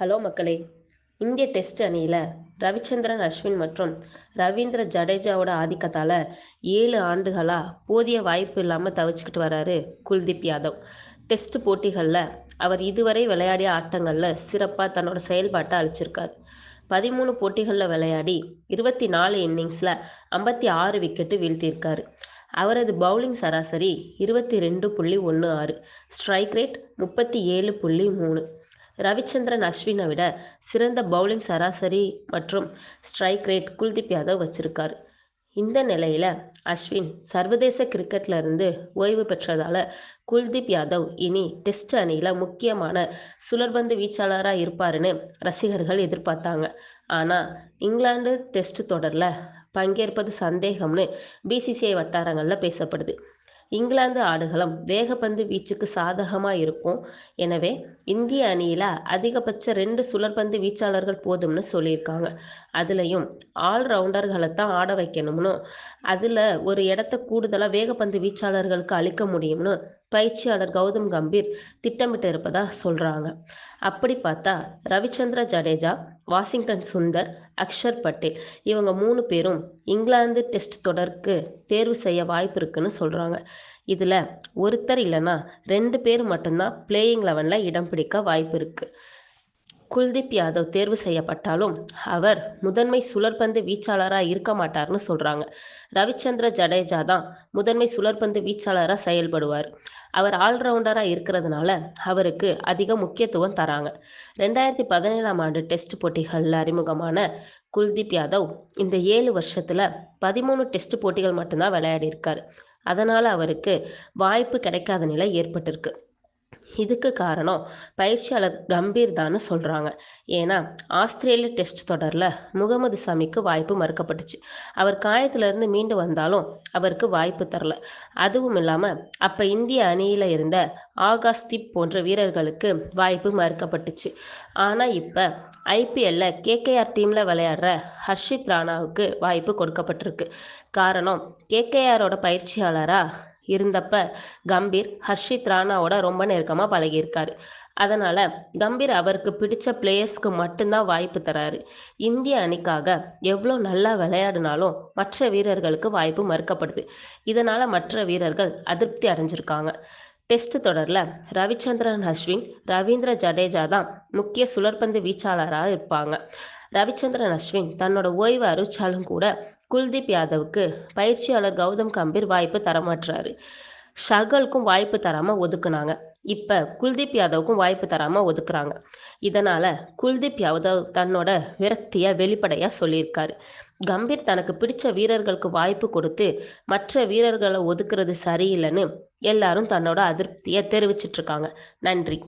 Hello மக்களே இந்திய test அணியில் ரவிச்சந்திரன் அஸ்வின் மற்றும் ரவீந்திர ஜடேஜாவோட ஆதிக்கத்தால் ஏழு ஆண்டுகளாக போதிய வாய்ப்பு இல்லாமல் தவிச்சுக்கிட்டு வராரு குல்தீப் யாதவ். டெஸ்ட் போட்டிகளில் அவர் இதுவரை விளையாடிய ஆட்டங்களில் சிறப்பாக தன்னோட செயல்பாட்டை அளிச்சிருக்கார். பதிமூணு போட்டிகளில் விளையாடி இருபத்தி நாலு இன்னிங்ஸில் ஐம்பத்தி ஆறு விக்கெட்டு வீழ்த்தியிருக்காரு. அவரது பவுலிங் சராசரி இருபத்தி ரெண்டு புள்ளி ஒன்று ஆறு ஸ்ட்ரைக் ரேட் முப்பத்தி ஏழு புள்ளி மூணு. ரவிச்சந்திரன் அஸ்வினை விட சிறந்த பவுலிங் சராசரி மற்றும் ஸ்ட்ரைக் ரேட் குல்தீப் யாதவ் வச்சிருக்கார். இந்த நிலையில் அஸ்வின் சர்வதேச கிரிக்கெட்லேருந்து ஓய்வு பெற்றதால் குல்தீப் யாதவ் இனி டெஸ்ட் அணியில் முக்கியமான சுழற்பந்து வீச்சாளராக இருப்பாருன்னு ரசிகர்கள் எதிர்பார்த்தாங்க. ஆனால் இங்கிலாந்து டெஸ்ட் தொடரில் பங்கேற்பது சந்தேகம்னு பிசிசிஐ வட்டாரங்களில் பேசப்படுது. இங்கிலாந்து ஆடுகளம் வேகப்பந்து வீச்சுக்கு சாதகமாக இருக்கும். எனவே இந்திய அணியில் அதிகபட்ச ரெண்டு சுழற்பந்து வீச்சாளர்கள் போதும்னு சொல்லியிருக்காங்க. அதுலேயும் ஆல்ரவுண்டர்களை தான் ஆட வைக்கணும்னு அதில் ஒரு இடத்த கூடுதலாக வேகப்பந்து வீச்சாளர்களுக்கு அளிக்க முடியும்னு பயிற்சியாளர் கௌதம் கம்பீர் திட்டமிட்டு இருப்பதா சொல்கிறாங்க அப்படி பார்த்தா ரவிச்சந்திர ஜடேஜா வாஷிங்டன் சுந்தர் அக்ஷர் பட்டேல் இவங்க மூணு பேரும் இங்கிலாந்து டெஸ்ட் தொடருக்கு தேர்வு செய்ய வாய்ப்பு இருக்குன்னு சொல்கிறாங்க இதில் ஒருத்தர் இல்லைன்னா ரெண்டு பேர் மட்டும்தான் பிளேயிங் லெவனில் இடம் பிடிக்க வாய்ப்பு இருக்குது குல்தீப் யாதவ் தேர்வு செய்யப்பட்டாலும் அவர் முதன்மை சுழற்பந்து வீச்சாளராக இருக்க மாட்டார்னு சொல்கிறாங்க ரவிச்சந்திர ஜடேஜா தான் முதன்மை சுழற்பந்து வீச்சாளராக செயல்படுவார். அவர் ஆல்ரவுண்டராக இருக்கிறதுனால அவருக்கு அதிக முக்கியத்துவம் தராங்க. ரெண்டாயிரத்தி பதினேழாம் ஆண்டு டெஸ்ட் போட்டிகளில் அறிமுகமான குல்தீப் யாதவ் இந்த ஏழு வருஷத்தில் பதிமூணு டெஸ்ட் போட்டிகள் மட்டும்தான் விளையாடியிருக்காரு. அதனால் அவருக்கு வாய்ப்பு கிடைக்காத நிலை ஏற்பட்டிருக்கு. இதுக்கு காரணம் பயிற்சியாளர் கம்பீர் தான் சொல்கிறாங்க ஏன்னா ஆஸ்திரேலிய டெஸ்ட் தொடரில் முகமது சமிக்கு வாய்ப்பு மறுக்கப்பட்டுச்சு. அவர் காயத்திலிருந்து மீண்டு வந்தாலும் அவருக்கு வாய்ப்பு தரல. அதுவும் இல்லாமல் அப்போ இந்திய அணியில் இருந்த ஆகாஷ்தீப் போன்ற வீரர்களுக்கு வாய்ப்பு மறுக்கப்பட்டுச்சு. ஆனால் இப்போ ஐபிஎல்ல கேகேஆர் டீமில் விளையாடுற ஹர்ஷித் ராணாவுக்கு வாய்ப்பு கொடுக்கப்பட்டிருக்கு. காரணம் கேகேஆரோட பயிற்சியாளராக இருந்தப்ப கம்பீர் ஹர்ஷித் ராணாவோட ரொம்ப நெருக்கமாக பழகியிருக்காரு. அதனால் கம்பீர் அவருக்கு பிடிச்ச பிளேயர்ஸ்க்கு மட்டும்தான் வாய்ப்பு தராரு. இந்திய அணிக்காக எவ்வளோ நல்லா விளையாடினாலும் மற்ற வீரர்களுக்கு வாய்ப்பு மறுக்கப்படுது. இதனால் மற்ற வீரர்கள் அதிருப்தி அடைஞ்சிருக்காங்க. டெஸ்ட் தொடரில் ரவிச்சந்திரன் அஸ்வின் ரவீந்திர ஜடேஜா தான் முக்கிய சுழற்பந்து வீச்சாளராக இருப்பாங்க. ரவிச்சந்திரன் அஸ்வின் தன்னோட ஓய்வு அறிவிச்சாலும் கூட குல்தீப் யாதவுக்கு பயிற்சியாளர் கௌதம் கம்பீர் வாய்ப்பு தரமாட்டுறாரு ஷகலுக்கும் வாய்ப்பு தராமல் ஒதுக்குனாங்க. இப்போ குல்தீப் யாதவுக்கும் வாய்ப்பு தராமல் ஒதுக்குறாங்க. இதனால் குல்தீப் யாதவ் தன்னோட விரக்தியை வெளிப்படையாக சொல்லியிருக்காரு. கம்பீர் தனக்கு பிடிச்ச வீரர்களுக்கு வாய்ப்பு கொடுத்து மற்ற வீரர்களை ஒதுக்குறது சரியில்லைன்னு எல்லாரும் தன்னோட அதிருப்தியை தெரிவிச்சிட்ருக்காங்க நன்றி.